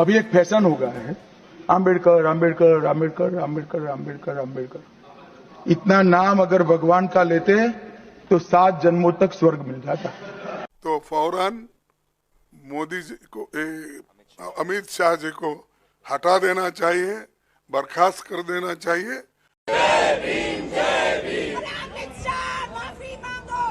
अभी एक फैशन हो गया है आम्बेडकर आम्बेडकर आम्बेडकर आम्बेडकर आम्बेडकर आम्बेडकर इतना नाम अगर भगवान का लेते तो सात जन्मों तक स्वर्ग मिल जाता तो फौरन मोदी जी को ए, अमित शाह जी को हटा देना चाहिए बर्खास्त कर देना चाहिए अमित शाह माफी मांगो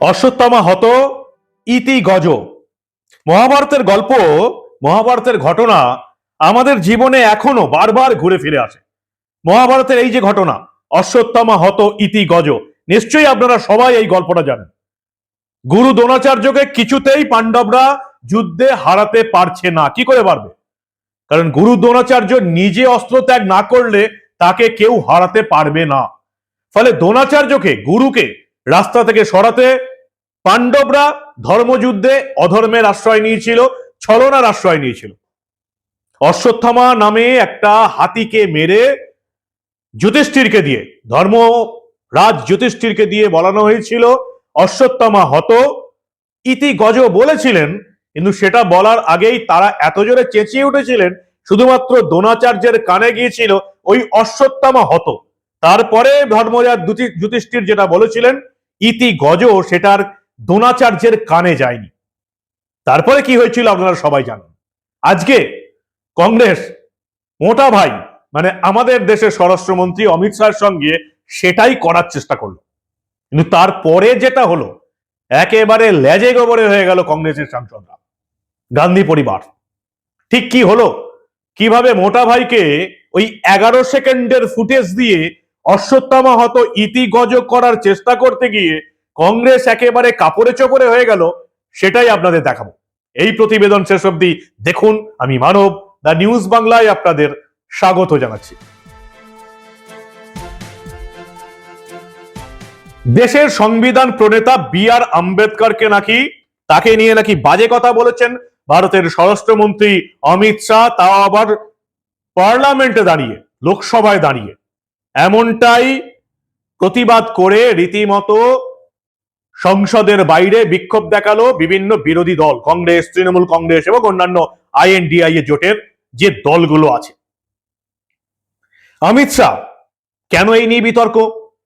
অশ্বত্থামা হত ইতি গজ মহাভারতের গল্প, মহাভারতের ঘটনা আমাদের জীবনে এখনও বারবার ঘুরে ফিরে আসে। মহাভারতের এই যে ঘটনা, অশ্বত্থামা হত ইতি গজ, নিশ্চয়ই আপনারা সবাই এই গল্পটা জানেন। গুরু দ্রোণাচার্যকে কিছুতেই পাণ্ডবরা যুদ্ধে হারাতে পারছে না, কি করে পারবে? কারণ গুরু দ্রোণাচার্য নিজে অস্ত্র ত্যাগ না করলে তাকে কেউ হারাতে পারবে না। ফলে দ্রোণাচার্যকে, গুরুকে রাস্তা থেকে সরাতে পাণ্ডবরা ধর্মযুদ্ধে অধর্মের আশ্রয় নিয়েছিল, ছলনার আশ্রয় নিয়েছিল। অশ্বত্থামা নামে একটা হাতিকে মেরে যুধিষ্ঠিরকে দিয়ে, ধর্ম রাজ যুধিষ্ঠিরকে দিয়ে বলানো হয়েছিল, অশ্বত্থামা হত। ইতি গজ বলেছিলেন, কিন্তু সেটা বলার আগেই তারা এত জোরে চেঁচিয়ে উঠেছিলেন, শুধুমাত্র দ্রোণাচার্যের কানে গিয়েছিল, ওই অশ্বত্থামা হত। তারপরে ধর্মরাজ যুধি- যুধিষ্ঠির যেটা বলেছিলেন, ইতি গজ সেটার দ্রোণাচার্যের কানে যায়নি। তারপরে কি হয়েছিল আপনারা সবাই জানেন। আজকে কংগ্রেস মোটা ভাই মানে আমাদের দেশের স্বরাষ্ট্রমন্ত্রী অমিত শাহের সঙ্গে সেটাই করার চেষ্টা করল। কিন্তু তারপরে যেটা হলো, একেবারে লেজে গোবরে হয়ে গেল কংগ্রেসের সাংসদরা, গান্ধী পরিবার। ঠিক কি হলো? কীভাবে মোটা ভাইকে ওই এগারো সেকেন্ডের ফুটেজ দিয়ে অশ্বত্থামা হত ইতি ইতিগজ করার চেষ্টা করতে গিয়ে কংগ্রেস একেবারে কাপড়ে চোপড়ে হয়ে গেল, সেটাই আপনাদের দেখাবো। এই প্রতিবেদন শেষ অব্দি দেখুন, আমি মানব, দ্য নিউজ বাংলায় আপনাদের স্বাগত জানাচ্ছি। দেশের সংবিধান প্রণেতা বি আর আম্বেদকরকে নাকি, তাকে নিয়ে নাকি বাজে কথা বলেছেন ভারতের স্বরাষ্ট্রমন্ত্রী অমিত শাহ, তাও আবার পার্লামেন্টে দাঁড়িয়ে, লোকসভায় দাঁড়িয়ে। এমনটাই প্রতিবাদ করে রীতিমতো সংসদের বাইরে বিক্ষোভ দেখাল বিভিন্ন বিরোধী দল, কংগ্রেস, তৃণমূল কংগ্রেস এবং অন্যান্য আইএনডিআই এ জোটের যে দলগুলো আছে। অমিত শাহ, কেন এই নিয়ে বিতর্ক?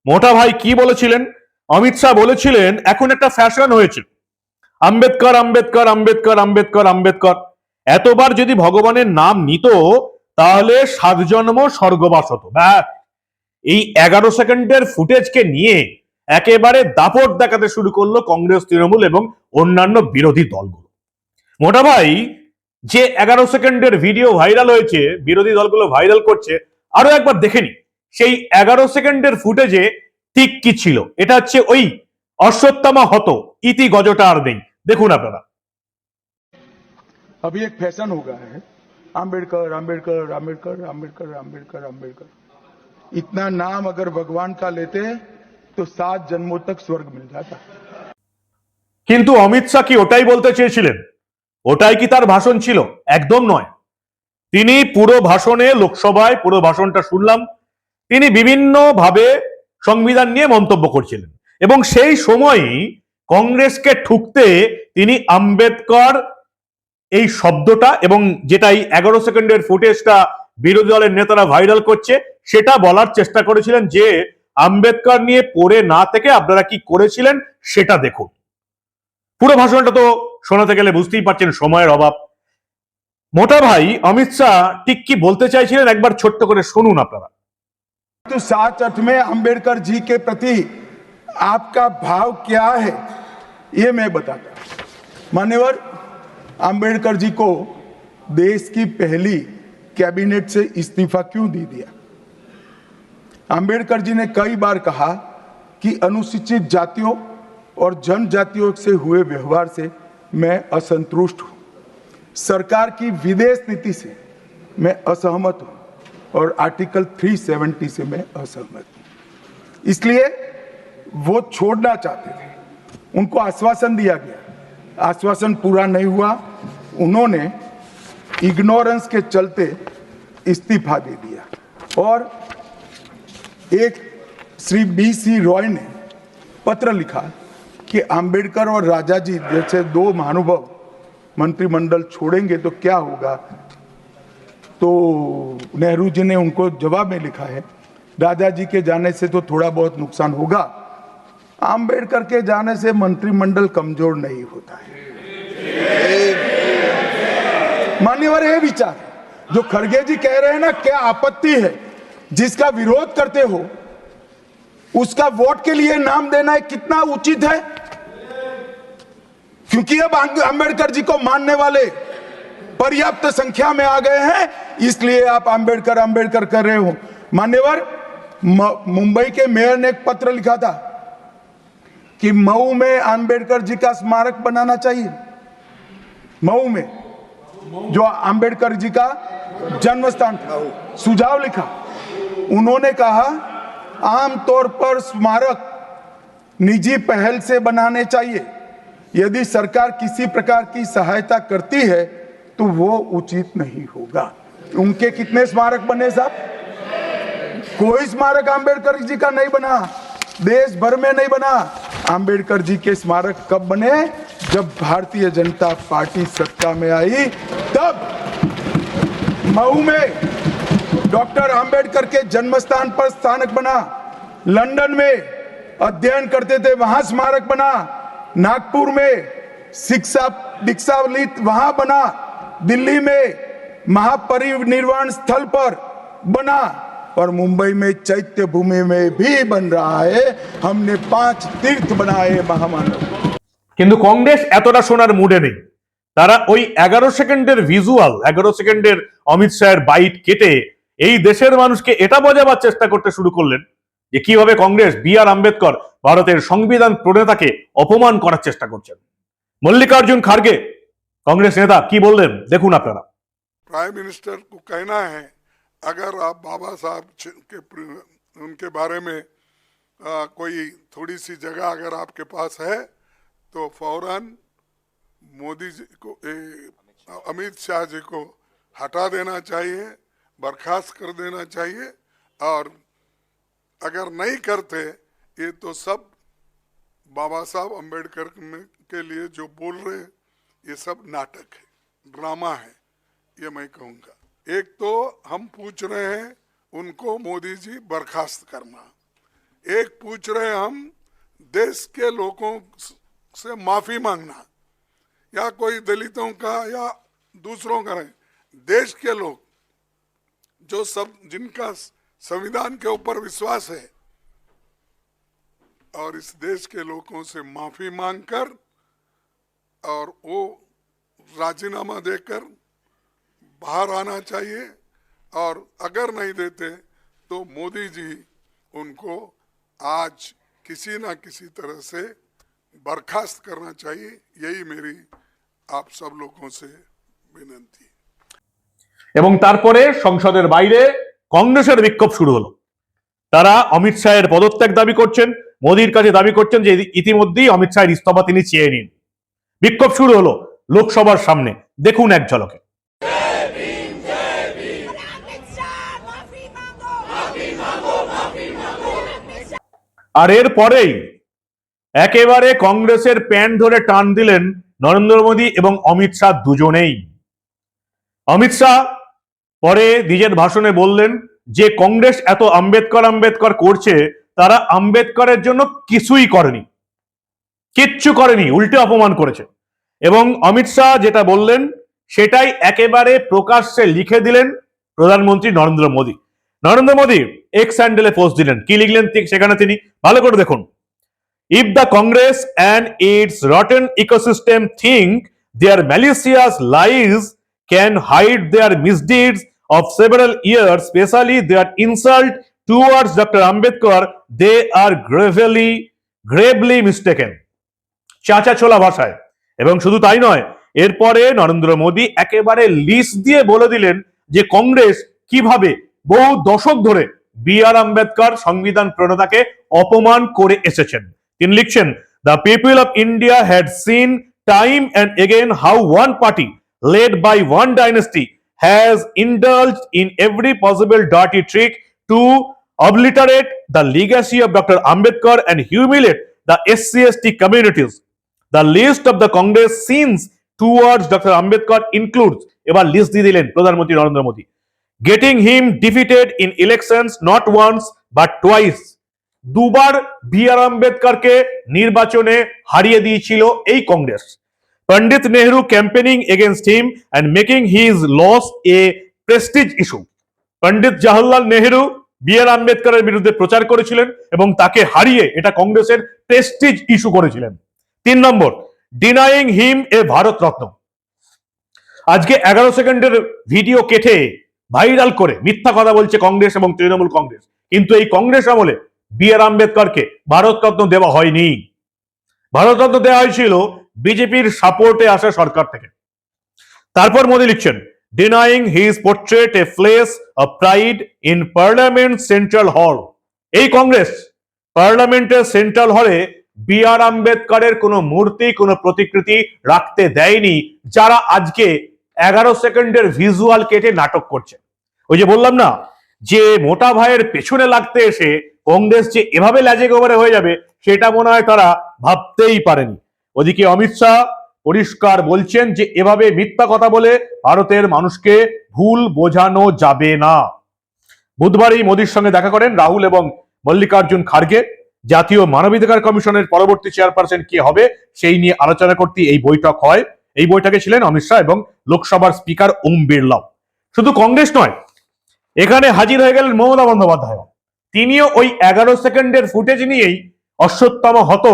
মোটা ভাই কি বলেছিলেন? অমিত শাহ বলেছিলেন, এখন একটা ফ্যাশন হয়েছে আম্বেদকর আম্বেদকর আম্বেদকর আম্বেদকর আম্বেদকর। এতবার যদি ভগবানের নাম নিত, তাহলে সাত জন্ম স্বর্গবাস হতো। এই এগারো সেকেন্ডের ফুটেজকে নিয়ে একেবারে দাপট দেখাতে শুরু করলো কংগ্রেস তৃণমূল এবং অন্যান্য বিরোধী দলগুলো মোটা ভাই যে এগারো সেকেন্ডের ভিডিও ভাইরাল হয়েছে বিরোধী দলগুলো ভাইরাল করছে আরো একবার দেখে নি সেই এগারো সেকেন্ডের ফুটেজে ঠিক কি ছিল এটা হচ্ছে ওই অশ্বত্থামা হত ইতি গজটা আর নেই দেখুন আপনারা अभी एक फैशन हो गया है आम्बेडकर आम्बेडकर आम्बेडकर आम्बेडकर आम्बेडकर आम्बेडकर इतना नाम अगर भगवान का लेते तो सात जन्मों तक स्वर्ग मिल जाता কিন্তু অমিত শাহ কি ওটাই বলতে চেয়েছিলেন ওটাই কি তার ভাষণ ছিল একদম নয় তিনি পুরো ভাষণে লোকসভায় পুরো ভাষণটা শুনলাম তিনি বিভিন্ন ভাবে সংবিধান নিয়ে মন্তব্য করছিলেন এবং সেই সময়ই কংগ্রেসকে ঠুকতে তিনি আম্বেদকর এই শব্দটা এবং যেটা এই এগারো সেকেন্ডের ফুটেজটা বিরোধী দলের নেতারা ভাইরাল করছে সেটা বলার চেষ্টা করেছিলেন যে আম্বেদকর নিয়ে পড়ে না থেকে আপনারা কি করেছিলেন সেটা দেখুন পুরো ভাষণটা তো শোনাতে গেলে বুঝতেই পারছেন সময়ের অভাব মোটা ভাই অমিত শাহ ঠিক কি বলতে চাইছিলেন একবার ছোট্ট করে শুনুন আপনারা तो सात अर्थ में अंबेडकर जी के प्रति आपका भाव क्या है ये मैं बताता मान्यवर अंबेडकर जी को देश की पहली कैबिनेट से इस्तीफा क्यों दे दिया अंबेडकर जी ने कई बार कहा कि अनुसूचित जातियों और जनजातियों से हुए व्यवहार से मैं असंतुष्ट हूँ। सरकार की विदेश नीति से मैं असहमत हूँ और आर्टिकल 370 से मैं असहमत हूँ। इसलिए वो छोड़ना चाहते थे। उनको आश्वासन दिया गया। आश्वासन पूरा नहीं हुआ। उन्होंने इग्नोरेंस के चलते इस्तीफा दे दिया। और एक श्री बी सी रॉय ने पत्र लिखा कि अंबेडकर और राजा जी जैसे दो महानुभव मंत्रिमंडल छोड़ेंगे तो क्या होगा? तो नेहरू जी ने उनको जवाब में लिखा है राजा जी के जाने से तो थोड़ा बहुत नुकसान होगा। आम्बेडकर के जाने से मंत्रिमंडल कमज़ोर नहीं होता है। मान्यवर ये विचार। जो खड़गे जी कह रहे हैं ना, क्या आपत्ति है? जिसका विरोध करते हो उसका वोट के लिए नाम देना कितना उचित है? क्योंकि अब अंबेडकर जी को मानने वाले पर्याप्त संख्या में आ गए हैं इसलिए आप अंबेडकर अंबेडकर कर रहे हो। मान्यवर मुंबई के मेयर ने एक पत्र लिखा था कि मऊ में अंबेडकर जी का स्मारक बनाना चाहिए। मऊ में जो अंबेडकर जी का जन्म स्थान था सुझाव लिखा। उन्होंने कहा, आमतौर पर स्मारक निजी पहल से बनाने चाहिए। यदि सरकार किसी प्रकार की सहायता करती है तो वो उचित नहीं होगा। उनके कितने स्मारक बने साहब? कोई स्मारक अंबेडकर जी का नहीं बना। देश भर में नहीं बना। अंबेडकर जी के स्मारक कब बने? जब भारतीय जनता पार्टी सत्ता में आई, तब मऊ में। डॉक्टर अंबेडकर के जन्म स्थान पर स्थानक बना लंदन में अध्ययन करते थे वहां स्मारक बना नागपुर में शिक्षा दीक्षावलित वहां बना दिल्ली में महापरिनिर्वाण स्थल पर बना और मुंबई में चैत्य भूमि में भी बन रहा है हमने पांच तीर्थ बनाए महामानव কিন্তু কংগ্রেস এতটা শোনার মুডে নেই তারা ওই এগারো সেকেন্ডের ভিজুয়াল এগারো সেকেন্ডের অমিত শাহের বাইট কেটে এই দেশের মানুষকে এটা বোঝাবার চেষ্টা করতে শুরু করলেন যে কিভাবে কংগ্রেস বি আর আম্বেদকর ভারতের সংবিধান প্রণেতাকে অপমান করার চেষ্টা করছেন মল্লিকার্জুন খার্গে কংগ্রেস নেতা কি বললেন দেখুন আপনারা प्राइम मिनिस्टर को कहना है अगर आप बाबा साहब च- के प्र- उनके बारे में आ, कोई थोड़ी सी जगह अगर आपके पास है तो फौरन मोदी जी को ए, अमित शाह जी को हटा देना चाहिए बर्खास्त कर देना चाहिए और अगर नहीं करते, ये तो सब बाबा साहब अंबेडकर के लिए जो बोल रहे हैं, ये सब नाटक है, ड्रामा है, ये मैं कहूँगा। एक तो हम पूछ रहे हैं, उनको मोदी जी बर्खास्त करना। एक पूछ रहे हैं हम, देश के लोगों से माफ़ी मांगना। या कोई दलितों का या दूसरों का देश के लोग जो सब, जिनका संविधान के ऊपर विश्वास है, और इस देश के लोगों से माफ़ी मांगकर, और वो राजीनामा देकर बाहर आना चाहिए, और अगर नहीं देते तो मोदी जी उनको आज किसी ना किसी तरह से बर्खास्त करना चाहिए। यही मेरी आप सब लोगों से विनंती এবং তারপরে সংসদের বাইরে কংগ্রেসের বিক্ষোভ শুরু হলো। তারা অমিত শাহের পদত্যাগ দাবি করছেন, মোদীর কাছে দাবি করছেন যে ইতিমধ্যেই অমিত শাহের ইস্তফা তিনি চেয়ে নিন। বিক্ষোভ শুরু হলো লোকসভার সামনে। দেখুন এক ঝলকে। আর এর পরেই একেবারে কংগ্রেসের প্যান্ট ধরে টান দিলেন নরেন্দ্র মোদী এবং অমিত শাহ দুজনেই। অমিত শাহ পরে নিজের ভাষণে বললেন, যে কংগ্রেস এত আম্বেদকর আম্বেদকর করছে, তারা আম্বেদকরের জন্য কিছুই করেনি। কিচ্ছু করেনি, উল্টে অপমান করেছে। এবং অমিত শাহ যেটা বললেন, সেটাই একেবারে প্রকাশ্যে লিখে দিলেন প্রধানমন্ত্রী নরেন্দ্র মোদী। নরেন্দ্র মোদী এক্স স্যান্ডেলে পোস্ট দিলেন। কি লিখলেন সেখানে তিনি? ভালো করে দেখুন। If the Congress and its rotten ecosystem think their malicious lies can hide their misdeeds of several years, especially their insult towards Dr. Ambedkar, they are gravely, gravely mistaken. চাচা ছোলা ভাষায় এবং শুধু তাই নয় এরপরে নরেন্দ্র মোদী একেবারে লিস্ট দিয়ে বলে দিলেন যে কংগ্রেস কীভাবে বহু দশক ধরে বি আর আম্বেদকর সংবিধান প্রণেতাকে অপমান করে এসেছেন তিনি লিখছেন the people of India had seen time and again how one party led by one dynasty has indulged in every possible dirty trick to obliterate the legacy of Dr. Ambedkar and humiliate the SC/ST communities. The list of the Congress since towards doctor Ambedkar includes এবার list দিয়ে দিলেন প্রধানমন্ত্রী Narendra Modi getting him defeated in elections not once but twice দুবার B R আম্বেদকরকে নির্বাচনে হারিয়ে দিয়েছিল এই Congress Pandit Nehru campaigning against him and making his loss a prestige issue Pandit Jawaharlal Nehru B R আম্বেদকরের বিরুদ্ধে প্রচার করেছিলেন এবং তাকে হারিয়ে এটা কংগ্রেসের প্রেস্টিজ ইস্যু করেছিলেন। তিন নম্বর ডিনাইং হিম এ ভারত রত্ন আজকে এগারো সেকেন্ডের ভিডিও কেটে ভাইরাল করে মিথ্যা কথা বলছে কংগ্রেস এবং তৃণমূল কংগ্রেস। কিন্তু এই কংগ্রেস আমলে বি আর আম্বেদকরকে ভারতরত্ন দেওয়া হয়নি। ভারতরত্ন দেওয়া হয়েছিল বিজেপির সাপোর্টে আসা সরকার থেকে। তারপর মোদী লিখছেন denying his portrait a place of pride in Parliament Central Hall এই কংগ্রেস পার্লামেন্টের সেন্ট্রাল হলে বি আর আম্বেদকরের কোনো মূর্তি, কোনো প্রতিকৃতি রাখতে দেয়নি, যারা আজকে এগারো সেকেন্ডের ভিজুয়াল কেটে নাটক করছে। ওই যে বললাম না, যে মোটা ভাইয়ের পেছনে লাগতে এসে কংগ্রেস যে এভাবে ল্যাজে গোবরে হয়ে যাবে, সেটা মনে হয় তারা ভাবতেই পারেনি। ওদিকে অমিত শাহ পরিষ্কার বলছেন যে এভাবে মিথ্যা কথা বলে ভারতের মানুষকে ভুল বোঝানো যাবে না। বুধবারই মোদীর সঙ্গে দেখা করেন রাহুল এবং মল্লিকার্জুন খার্গে। জাতীয় মানবাধিকার কমিশনের পরবর্তী চেয়ারপারসন কে হবে সেই নিয়ে আলোচনা করতে এই বৈঠক হয়। এই বৈঠকে ছিলেন অমিত শাহ এবং লোকসভার স্পিকার ওম বিড়লাও শুধু কংগ্রেস নয়, এখানে হাজির হয়ে গেলেন মমতা বন্দ্যোপাধ্যায় তিনিও ওই এগারো সেকেন্ডের ফুটেজ নিয়েই অশ্বত্থম হত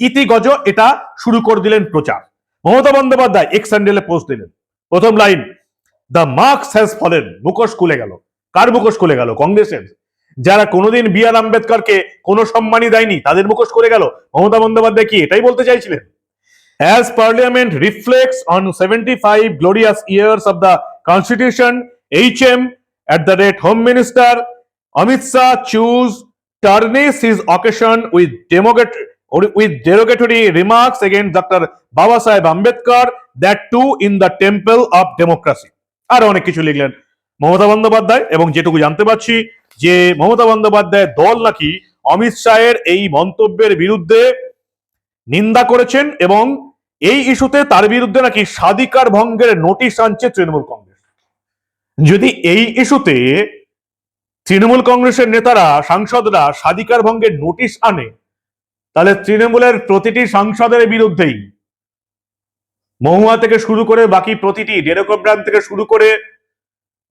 ইতিগজ এটা শুরু করে দিলেন প্রচার। মমতা বন্দ্যোপাধ্যায় এক্স স্যান্ডেলে পোস্ট দিলেন। প্রথম line the mask has fallen মুখোশ খুলে গেল। কার মুখোশ খুলে গেল? কংগ্রেসের। যারা কোনোদিন বি আর আম্বেদকরকে কোনো সম্মানই দেয়নি, তাদের মুখোশ করে গেল। মমতা বন্দ্যোপাধ্যায় কি এটাই বলতে চাইছিলেন? As Parliament Parliament reflects on 75 glorious years of the Constitution H M the the rate home minister Amit Shah choose his occasion occasion with or with derogatory remarks against Dr. Baba Saheb Ambedkar, that too in the temple of democracy. আর অনেক কিছু লিখলেন মমতা বন্দ্যোপাধ্যায় এবং যেটুকু জানতে পারছি যে মমতা বন্দ্যোপাধ্যায়ের দল নাকি অমিত শাহের এই মন্তব্যের বিরুদ্ধে নিন্দা করেছেন এবং এই ইস্যুতে তার বিরুদ্ধে নাকি স্বাধিকার ভঙ্গের নোটিশ আনছে তৃণমূল কংগ্রেস যদি এই ইস্যুতে তৃণমূল কংগ্রেসের নেতারা সাংসদরা স্বাধিকার ভঙ্গের নোটিশ আনে তাহলে তৃণমূলের প্রতিটি সাংসদের বিরুদ্ধেই মহুয়া থেকে শুরু করে বাকি প্রতিটি ডেরোকোব্রান থেকে শুরু করে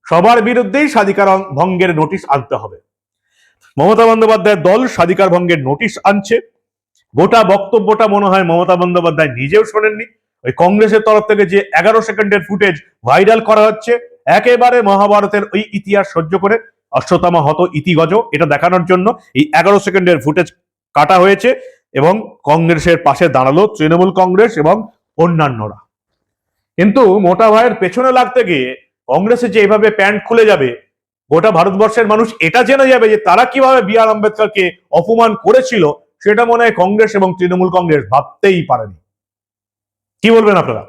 সবার বিরুদ্ধেই স্বাধিকার ভঙ্গের নোটিশ আনতে হবে। মমতা বন্দ্যোপাধ্যায়ের দল স্বাধিকার ভঙ্গের নোটিশ আনছে। গোটা বক্তব্যটা মনে হয় মমতা বন্দ্যোপাধ্যায় নিজেও শোনেননি। ওই কংগ্রেসের তরফ থেকে যে এগারো সেকেন্ডের ফুটেজ ভাইরাল করা হচ্ছে, একেবারে মহাভারতের ওই ইতিহাস সহ্য করে অশ্বতমা হত ইতিগজ, এটা দেখানোর জন্য এই এগারো সেকেন্ডের ফুটেজ কাটা হয়েছে। এবং কংগ্রেসের পাশে দাঁড়াল তৃণমূল কংগ্রেস এবং অন্যান্যরা। কিন্তু মোটা ভাইয়ের পেছনে লাগতে গিয়ে কংগ্রেসে যে এইভাবে প্যান্ট খুলে যাবে, গোটা ভারতবর্ষের মানুষ এটা জেনে যাবে যে তারা কীভাবে বি আর আম্বেদকরকে অপমান করেছিল, সেটা মনে হয় কংগ্রেস এবং তৃণমূল কংগ্রেস ভাবতেই পারেনি। কি বলবেন আপনারা?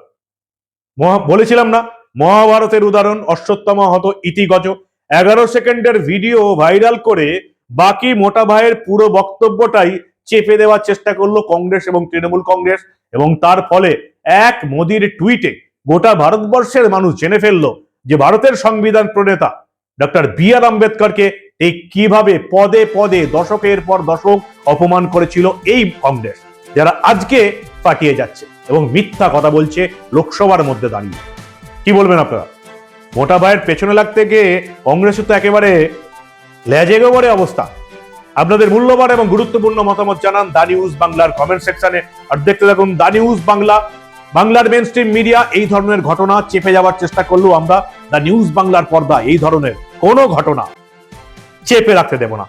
বলেছিলাম না, মহাভারতের উদাহরণ অশ্বত্থমা হত ইতিগজ। এগারো সেকেন্ডের ভিডিও ভাইরাল করে বাকি মোটা ভাইয়ের পুরো বক্তব্যটাই চেপে দেওয়ার চেষ্টা করল কংগ্রেস এবং তৃণমূল কংগ্রেস এবং তার ফলে এক মোদির টুইটে গোটা ভারতবর্ষের মানুষ জেনে ফেলল যে ভারতের সংবিধান প্রণেতা ডক্টর বি আর আম্বেদকরকে এই কীভাবে পদে পদে দশকের পর দশক অপমান করেছিল এই কংগ্রেস, যারা আজকে পাঠিয়ে যাচ্ছে এবং মিথ্যা কথা বলছে লোকসভার মধ্যে দাঁড়িয়ে। কি বলবেন আপনারা? মোটা ভাইয়ের পেছনে লাগতে গিয়ে কংগ্রেসের তো একেবারে লেজে গোবরে অবস্থা। আপনাদের মূল্যবান এবং গুরুত্বপূর্ণ মতামত জানান দা নিউজ বাংলার কমেন্ট সেকশনে। আর দেখতে থাকুন দা নিউজ বাংলা, বাংলার মেন স্ট্রিম মিডিয়া এই ধরনের ঘটনা চেপে যাওয়ার চেষ্টা করলেও আমরা দা নিউজ বাংলার পর্দা, এই ধরনের কোনো ঘটনা চেপে রাখতে দেব না।